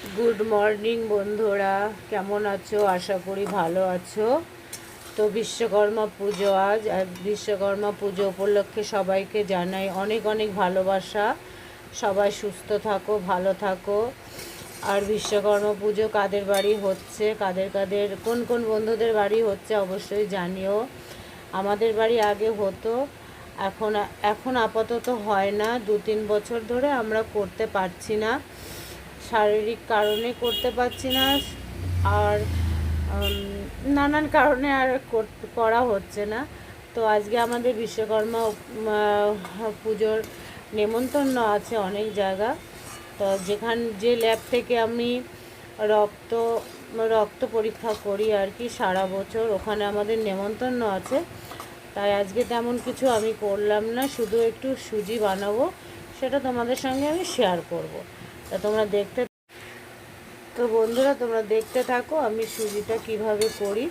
Good morning বন্ধুরা। কেমন আছো? আশা করি ভালো আছো। তো বিশ্বকর্মা পুজো আজ বিশ্বকর্মা পুজো উপলক্ষে সবাইকে জানাই অনেক অনেক ভালোবাসা। সবাই সুস্থ থাকো, ভালো থাকো। আর বিশ্বকর্মা পুজো কাদের বাড়ি হচ্ছে? কাদের কাদের, কোন কোন বন্ধুদের বাড়ি হচ্ছে অবশ্যই জানিও। আমাদের বাড়ি আগে হতো, এখন এখন আপাতত হয় না। দু তিন বছর ধরে আমরা করতে পারছি না। শারীরিক কারণে করতে পারছি না, আর নানান কারণে আর কর- হচ্ছে না। তো আজকে আমাদের বিশ্বকর্মা পুজোর নেমন্তন্ন আছে অনেক জায়গা। তো যেখান, যে ল্যাব থেকে আমি রক্ত রক্ত পরীক্ষা করি আর কি সারা বছর, ওখানে আমাদের নেমন্তন্ন আছে। তাই আজকে তেমন কিছু আমি করলাম না, শুধু একটু সুজি বানাবো, সেটা তোমাদের সঙ্গে আমি শেয়ার করব। তা তোমরা দেখতে তো বন্ধুরা, তোমরা দেখতে থাকো আমি সুজিটা কীভাবে করি।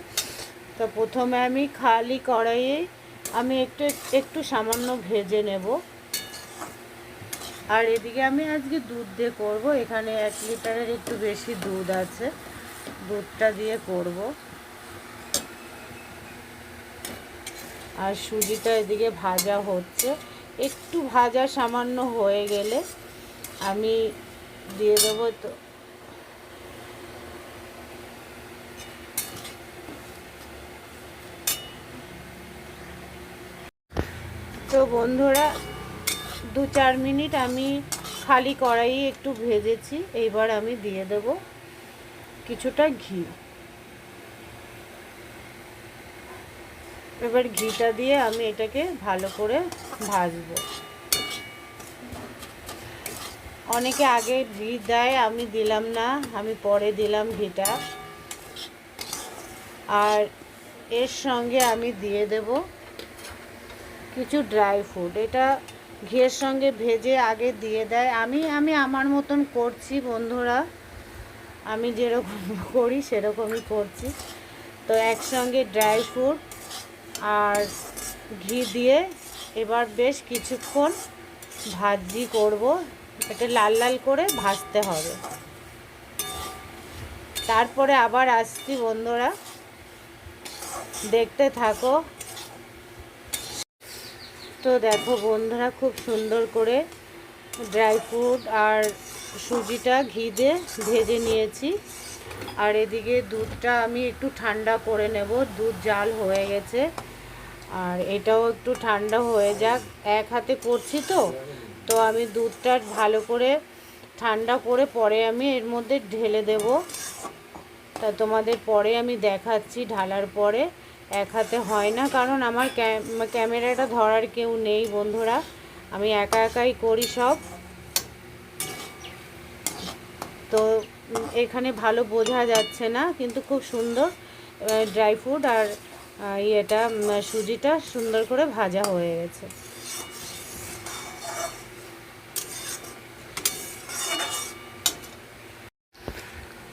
তো প্রথমে আমি খালি কড়াইয়ে আমি একটু একটু সামান্য ভেজে নেব। আর এদিকে আমি আজকে দুধ দিয়ে করব। এখানে এক লিটারের একটু বেশি দুধ আছে। দুধটা দিয়ে করব। আর সুজিটা এদিকে ভাজা হচ্ছে। একটু ভাজা সামান্য হয়ে গেলে আমি দিয়ে দেবো তো। তো বন্ধুরা, দু চার মিনিট আমি খালি কড়াইয়ে একটু ভেজেছি, এইবার আমি দিয়ে দেব কিছুটা ঘি। এবার ঘিটা দিয়ে আমি এটাকে ভালো করে ভাজবো। অনেকে আগে ঘি দেয়, আমি দিলাম না, আমি পরে দিলাম ঘিটা আর এর সঙ্গে আমি দিয়ে দেবো কিছু ড্রাই ফ্রুট। এটা ঘিয়ের সঙ্গে ভেজে আগে দিয়ে দেয়। আমি আমি আমার মতন করছি বন্ধুরা। আমি যেরকম করি, সেরকমই করছি। তো একসঙ্গে ড্রাই ফ্রুট আর ঘি দিয়ে এবার বেশ কিছুক্ষণ ভাজি করব। এটা লাল লাল করে ভাজতে হবে। তারপরে আবার আসছি বন্ধুরা, দেখতে থাকো। তো দেখো বন্ধুরা, খুব সুন্দর করে ড্রাই ফ্রুট আর সুজিটা ঘি দিয়ে ভেজে নিয়েছি। আর এদিকে দুধটা আমি একটু ঠান্ডা করে নেব, দুধ জাল হয়ে গেছে। আর এটাও একটু ঠান্ডা হয়ে যাক। এক হাতে করছি তো তো আমি দুধটা ভালো করে ঠান্ডা করে পরে আমি এর মধ্যে ঢেলে দেব। তা তোমাদের পরে আমি দেখাচ্ছি ঢালার পরে। এক হাতে হয় না, কারণ আমার ক্যা- ক্যামেরাটা ধরার কেউ নেই বন্ধুরা। আমি একা একাই করি সব। তো এখানে ভালো বোঝা যাচ্ছে না, কিন্তু খুব সুন্দর ড্রাই ফ্রুট আর ইয়েটা সুজিটা সুন্দর করে ভাজা হয়ে গেছে।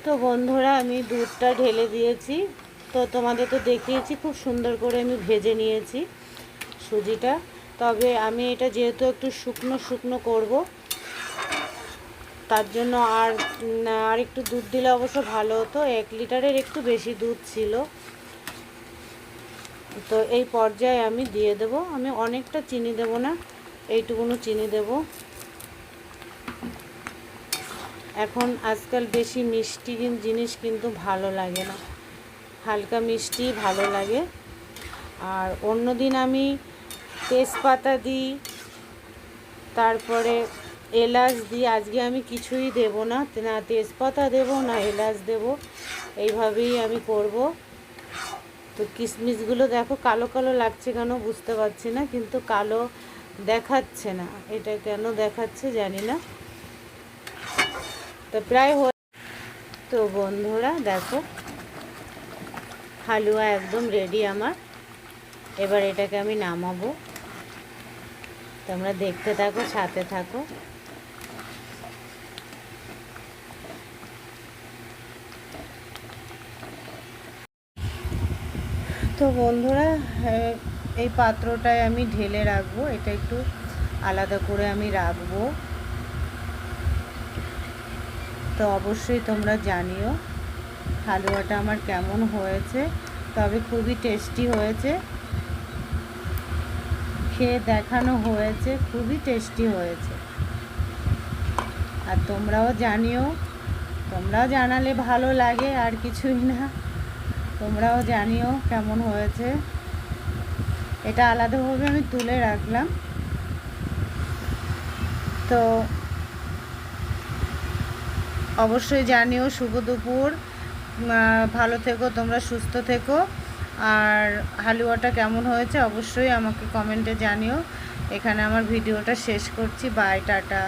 তো বন্ধুরা, আমি দুধটা ঢেলে দিয়েছি। তো তোমাদের তো দেখিয়েছি, খুব সুন্দর করে আমি ভেজে নিয়েছি সুজিটা। তবে আমি এটা যেহেতু একটু শুকনো শুকনো করব, তার জন্য আর আর একটু দুধ দিলে অবশ্য ভালো হতো। এক লিটারের একটু বেশি দুধ ছিল। তো এই পর্যায়ে আমি দিয়ে দেব। আমি অনেকটা চিনি দেব না এইটুকুনো চিনি দেব। এখন আজকাল বেশি মিষ্টি জিনিস কিন্তু ভালো লাগে না। হালকা মিষ্টি ভালো লাগে। আর অন্য দিন আমি তেজপাতা দিই, তারপরে এলাচ দিই। আজকে আমি কিছুই দেব না। না, তেজপাতা দেব, না এলাচ দেব। এইভাবেই আমি করব। তো কিশমিশগুলো দেখো কালো কালো লাগছে কেন বুঝতে পারছি না, কিন্তু কালো দেখাচ্ছে না। এটা কেন দেখাচ্ছে জানি না। তো প্রায় তো বন্ধুরা, দেখো, হালুয়া একদম রেডি আমার। এবার এটাকে আমি নামাবো। তোমরা দেখতে থাকো, সাথে থাকো। তো বন্ধুরা এই পাত্রটায় আমি ঢেলে রাখব। এটা একটু আলাদা করে আমি রাখব। তো অবশ্যই তোমরা জানিও হালুয়াটা আমার কেমন হয়েছে, তবে খুবই টেস্টি হয়েছে। খেয়ে দেখানো হয়েছে, খুবই টেস্টি হয়েছে। আর তোমরাও জানিও, তোমরাও জানালে ভালো লাগে, আর কিছুই না। তোমরাও জানিও কেমন হয়েছে। এটা আলাদাভাবে আমি তুলে রাখলাম। তো অবশ্যই জানিও, শুভ দুপুর। ভালো থেকো, তোমরা সুস্থ থেকো। আর হালুয়াটা কেমন হয়েছে অবশ্যই আমাকে কমেন্টে জানিও। এখানে আমার ভিডিওটা শেষ করছি। Bye, tata.